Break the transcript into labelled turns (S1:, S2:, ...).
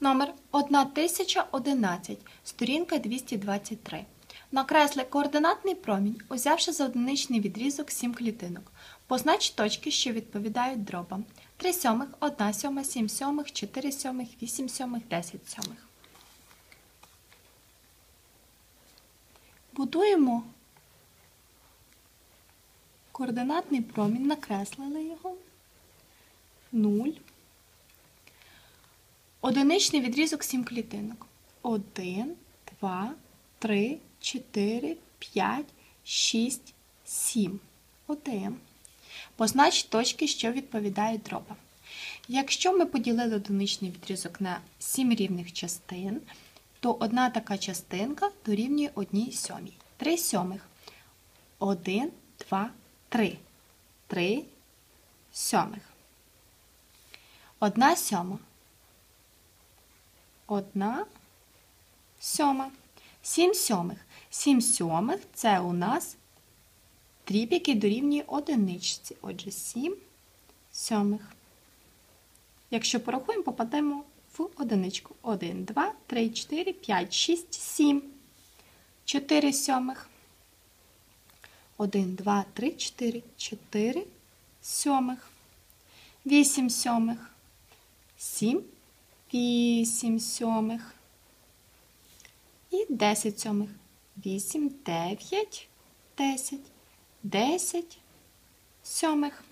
S1: Номер 1011, сторінка 223. Накресли координатний промінь, узявши за одиничний відрізок 7 клітинок. Познач точки, що відповідають дробам. 3 сьомих, 1 сьома, 7 сьомих, 4 сьомих, 8 сьомих, 10 сьомих. Будуємо координатний промінь, накреслили його. 0. Одиничний відрізок 7 клітинок. 1, 2, 3, 4, 5, 6, 7. 1. Познач точки, що відповідають дробам. Якщо ми поділили одиничний відрізок на 7 рівних частин, то одна така частинка дорівнює 1 сьомій. 3 сьомих. 1, 2, 3. 3 сьомих. 1 сьома. Одна сьома. Сім сьомих. Сім сьомих це у нас дріб, який дорівнює одиничці. Отже, сім сьомих. Якщо порахуємо, попадемо в одиничку. 1, 2, 3, 4, 5, 6, 7. 4 сьомих. 1, 2, 3, 4, 4 сьомих. 8 сьомих. 7 8 сьомих і 10 сьомих. 8, 9, 10, 10 сьомих.